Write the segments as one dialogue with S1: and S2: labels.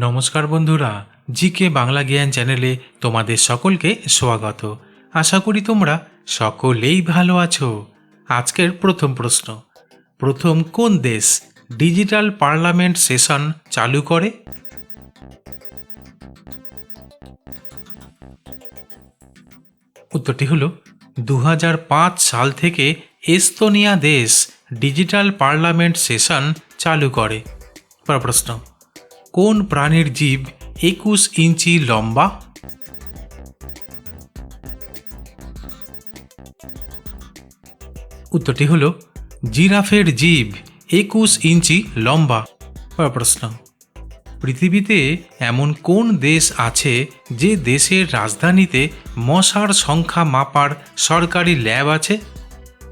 S1: নমস্কার বন্ধুরা, জিকে বাংলা জ্ঞান চ্যানেলে তোমাদের সকলকে স্বাগত। আশা করি তোমরা সকলেই ভালো আছো। আজকের প্রথম প্রশ্ন, প্রথম কোন দেশ ডিজিটাল পার্লামেন্ট সেশন চালু করে? উত্তরটি হলো দু সাল থেকে এস্তোনিয়া দেশ ডিজিটাল পার্লামেন্ট সেশন চালু করে। পরের প্রশ্ন কোন প্রাণীর জীব একুশ ইঞ্চি লম্বা? উত্তরটি হল জিরাফের জীব একুশ ইঞ্চি লম্বা। প্রশ্ন। পৃথিবীতে এমন কোন দেশ আছে যে দেশের রাজধানীতে মশার সংখ্যা মাপার সরকারি ল্যাব আছে?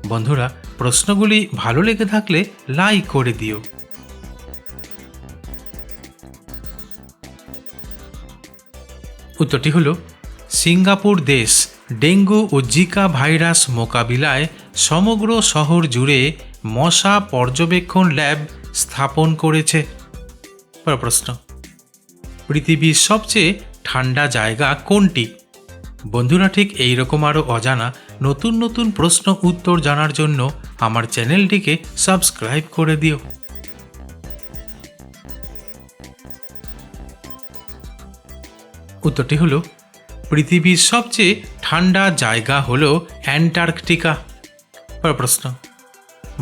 S1: বন্ধুরা, প্রশ্নগুলি ভালো লেগে থাকলে লাইক করে দিও। উত্তরটি হল, সিঙ্গাপুর দেশ ডেঙ্গু ও জিকা ভাইরাস মোকাবিলায় সমগ্র শহর জুড়ে মশা পর্যবেক্ষণ ল্যাব স্থাপন করেছে। প্রশ্ন, পৃথিবীর সবচেয়ে ঠান্ডা জায়গা কোনটি? বন্ধুরা, ঠিক এই রকম আরও অজানা নতুন নতুন প্রশ্ন উত্তর জানার জন্য আমার চ্যানেলটিকে সাবস্ক্রাইব করে দিও। উত্তরটি হলো, পৃথিবীর সবচেয়ে ঠান্ডা জায়গা হল অ্যান্টার্কটিকা। প্রশ্ন,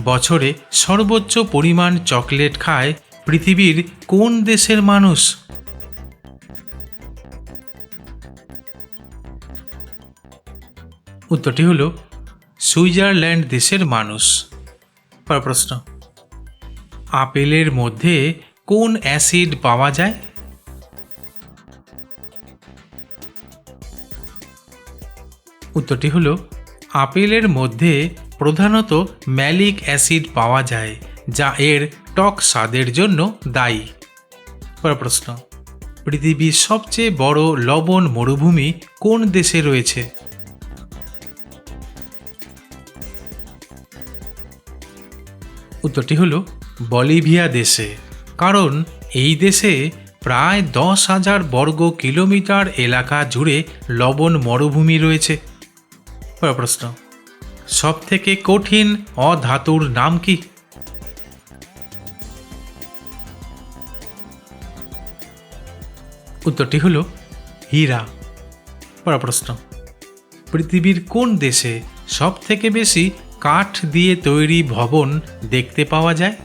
S1: বছরে সর্বোচ্চ পরিমাণ চকলেট খায় পৃথিবীর কোন দেশের মানুষ? উত্তরটি হলো, সুইজারল্যান্ড দেশের মানুষ। প্রশ্ন, আপেলের মধ্যে কোন অ্যাসিড পাওয়া যায়? উত্তরটি হলো, আপেলের মধ্যে প্রধানত ম্যালিক অ্যাসিড পাওয়া যায়, যা এর টক স্বাদের জন্য দায়ী। পরের প্রশ্ন, পৃথিবীর সবচেয়ে বড় লবণ মরুভূমি কোন দেশে রয়েছে? উত্তরটি হলো, বলিভিয়া দেশে, কারণ এই দেশে প্রায় দশ হাজার বর্গ কিলোমিটার এলাকা জুড়ে লবণ মরুভূমি রয়েছে। প্রশ্ন। সব থেকে কঠিন অধাতুর নাম কি? উত্তরটি হল হীরা। পরের প্রশ্ন। পৃথিবীর কোন দেশে সব থেকে বেশি কাঠ দিয়ে তৈরি ভবন দেখতে পাওয়া যায়?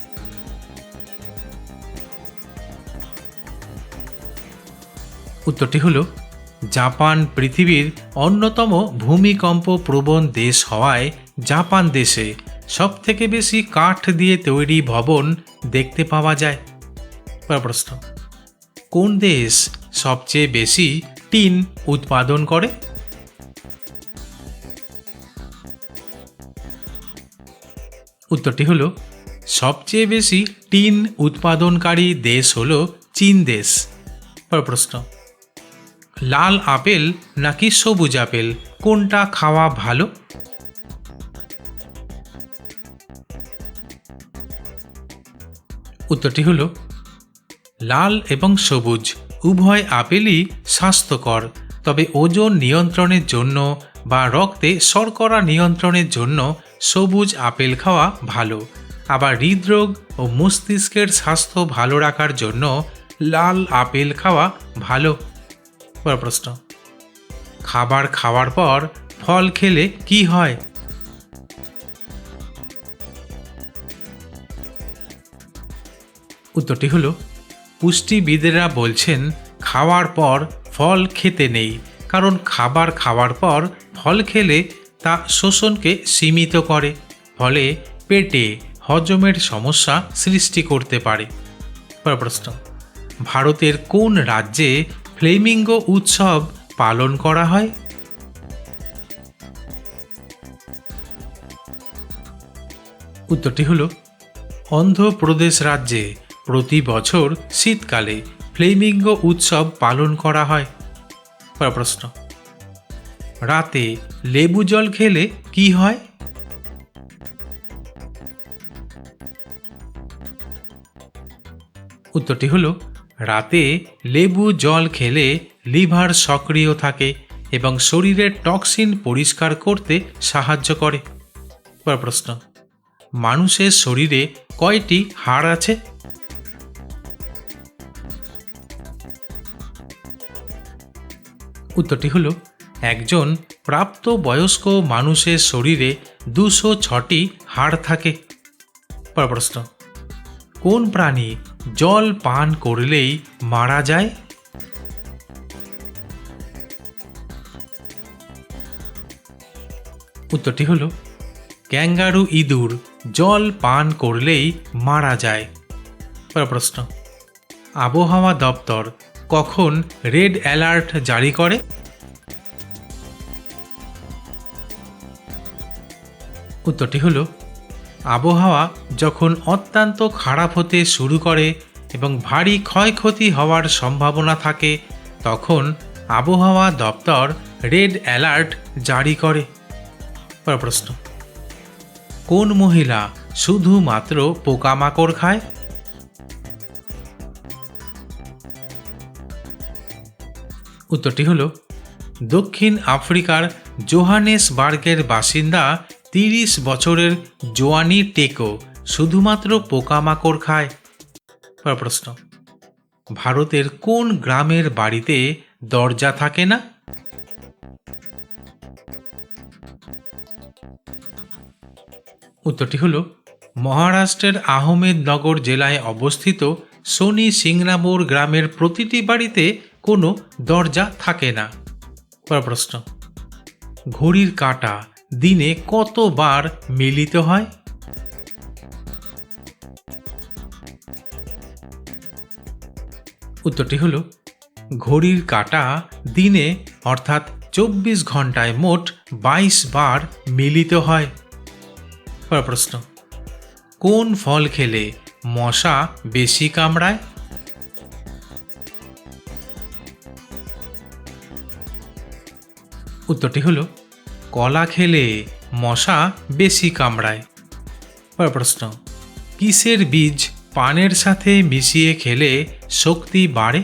S1: উত্তরটি হলো জাপান পৃথিবীর অন্যতম ভূমিকম্প প্রবণ দেশ হওয়ায় জাপান দেশে সব থেকে বেশি কাঠ দিয়ে তৈরি ভবন দেখতে পাওয়া যায়। প্রশ্ন, কোন দেশ সবচেয়ে বেশি টিন উৎপাদন করে? উত্তরটি হলো, সবচেয়ে বেশি টিন উৎপাদনকারী দেশ হল চীন দেশ। প্রশ্ন লাল আপেল নাকি সবুজ আপেল? কোনটা খাওয়া ভালো? উত্তরটি হলো, লাল এবং সবুজ। উভয় আপেলই স্বাস্থ্যকর, তবে ওজন নিয়ন্ত্রণের জন্য বা রক্তে শর্করা নিয়ন্ত্রণের জন্য সবুজ আপেল খাওয়া ভালো। আবার হৃদরোগ ও মস্তিষ্কের স্বাস্থ্য ভালো রাখার জন্য লাল আপেল খাওয়া ভালো। প্রশ্ন। খাবার খাওয়ার পর ফল খেলে কি হয়? উত্তরটি হলো, পুষ্টিবিদেরা বলছেন খাওয়ার পর ফল খেতে নেই, কারণ খাবার খাওয়ার পর ফল খেলে তা শোষণকে সীমিত করে, ফলে পেটে হজমের সমস্যা সৃষ্টি করতে পারে। প্রশ্ন, ভারতের কোন রাজ্যে ফ্লেমিঙ্গো উৎসব পালন করা হয়। উত্তরটি হল, অন্ধ্রপ্রদেশ রাজ্যে প্রতি বছর শীতকালে ফ্লেমিঙ্গো উৎসব পালন করা হয়। প্রশ্ন, রাতে লেবু জল খেলে কি হয়? উত্তরটি হলো রাতে লেবু জল খেলে লিভার সক্রিয় থাকে এবং শরীরের টক্সিন পরিষ্কার করতে সাহায্য করে। প্রশ্ন, মানুষের শরীরে কয়টি হাড় আছে? উত্তরটি হলো, একজন প্রাপ্ত বয়স্ক মানুষের শরীরে দুশো ছটি হাড় থাকে। পর প্রশ্ন, কোন প্রাণী জল পান করলেই মারা যায়। উত্তরটি হলো, ক্যাঙ্গারু ইঁদুর জল পান করলেই মারা যায়। পর প্রশ্ন, আবহাওয়া দপ্তর কখন রেড অ্যালার্ট জারি করে? উত্তরটি হলো আবহাওয়া যখন অত্যন্ত খারাপ হতে শুরু করে এবং ভারী ক্ষয়ক্ষতি হওয়ার সম্ভাবনা থাকে, তখন আবহাওয়া দপ্তর রেড অ্যালার্ট জারি করে। প্রশ্ন। কোন মহিলা শুধুমাত্র পোকামাকড় খায়? উত্তরটি হল, দক্ষিণ আফ্রিকার জোহানেসবার্গের বাসিন্দা তিরিশ বছরের জোয়ানি টেকো শুধুমাত্র পোকামাকড় খায়? প্রশ্ন। ভারতের কোন গ্রামের বাড়িতে দরজা থাকে না? উত্তরটি হলো, মহারাষ্ট্রের আহমেদনগর জেলায় অবস্থিত শনি সিংরামোর গ্রামের প্রতিটি বাড়িতে কোনো দরজা থাকে না? পর প্রশ্ন। ঘড়ির কাঁটা দিনে কতবার মিলিত হয়? উত্তরটি হল, ঘড়ির কাঁটা দিনে অর্থাৎ চব্বিশ ঘন্টায় মোট বাইশ বার মিলিত হয়। পর প্রশ্ন, কোন ফল খেলে মশা বেশি কামড়ায়? উত্তরটি হলো কলা খেলে মশা বেশি কামড়ায়। পর প্রশ্ন, কিসের বীজ পানের সাথে মিশিয়ে খেলে শক্তি বাড়ে?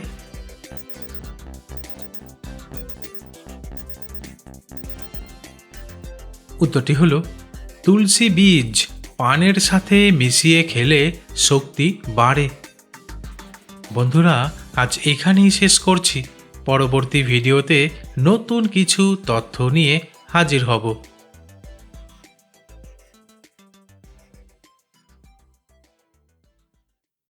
S1: উত্তরটি হলো, তুলসী বীজ পানের সাথে মিশিয়ে খেলে শক্তি বাড়ে। বন্ধুরা, আজ এখানেই শেষ করছি। পরবর্তী ভিডিওতে নতুন কিছু তথ্য নিয়ে হাজির হব।